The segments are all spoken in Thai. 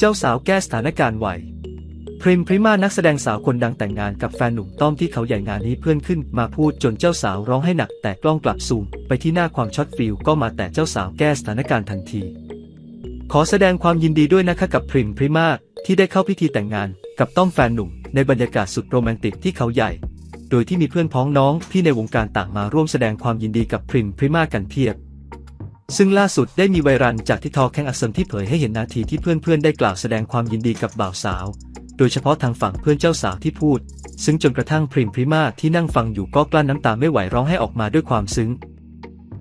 เจ้าสาวแก้สถานการณ์ไวพริมพริมานักแสดงสาวคนดังแต่งงานกับแฟนหนุ่มต้อมที่เขาใหญ่งานนี้เพื่อนขึ้นมาพูดจนเจ้าสาวร้องให้หนักแต่กล้องกลับซูมไปที่หน้าความช็อตฟิลก็มาแต่เจ้าสาวแก้สถานการณ์ทันที ขอแสดงความยินดีด้วยนะคะกับพริมพริมาที่ได้เข้าพิธีแต่งงานกับต้อมแฟนหนุ่ม ในบรรยากาศสุดโรแมนติกที่เขาใหญ่ โดยที่มีเพื่อนพ้องน้องที่ในวงการต่างมาร่วมแสดงความยินดีกับพริมพริมากันเพียบ ซึ่งล่าสุดได้มีไวรัลจากที่ทอแข่งอักษรที่เผยให้เห็นนาทีที่เพื่อนๆ ได้กล่าวแสดงความยินดีกับบ่าวสาว โดยเฉพาะทางฝั่งเพื่อนเจ้าสาวที่พูด ซึ่งจนกระทั่งพริมพริมาที่นั่งฟังอยู่ก็กลั้นน้ำตาไม่ไหวร้องให้ออกมาด้วยความซึ้ง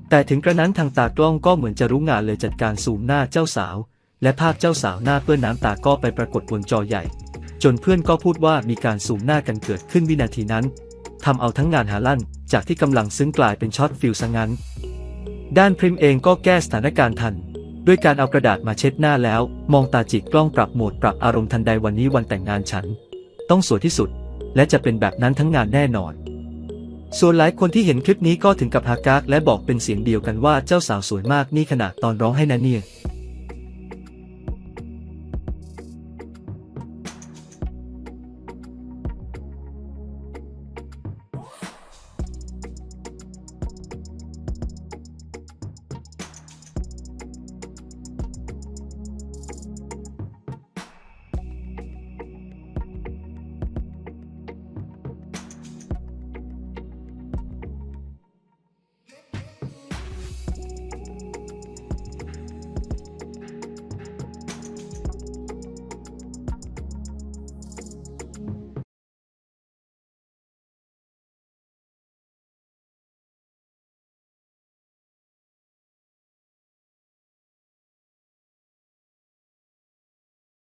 แต่ถึงกระนั้นทางตากล้องก็เหมือนจะรู้งานเลยจัดการซูมหน้าเจ้าสาว และภาพเจ้าสาวหน้าเปื้อนน้ำตาก็ไปปรากฏบนจอใหญ่ จนเพื่อนก็พูดว่ามีการซูมหน้ากันเกิดขึ้นวินาทีนั้นทำเอาทั้งงานหาลั่นจากที่กำลังซึ้งกลายเป็นช็อตฟิลซะงั้น ด้านพริมเองก็แก้สถานการณ์ทัน ด้วยการเอากระดาษมาเช็ดหน้าแล้ว มองตาจิกกล้องปรับโหมดปรับอารมณ์ทันใดวันนี้วันแต่งงานฉัน ต้องสวยที่สุด และจะเป็นแบบนั้นทั้งงานแน่นอน ส่วนหลายคนที่เห็นคลิปนี้ก็ถึงกับฮากากและบอกเป็นเสียงเดียวกันว่าเจ้าสาวสวยมากนี่ขนาดตอนร้องให้นะเนี่ย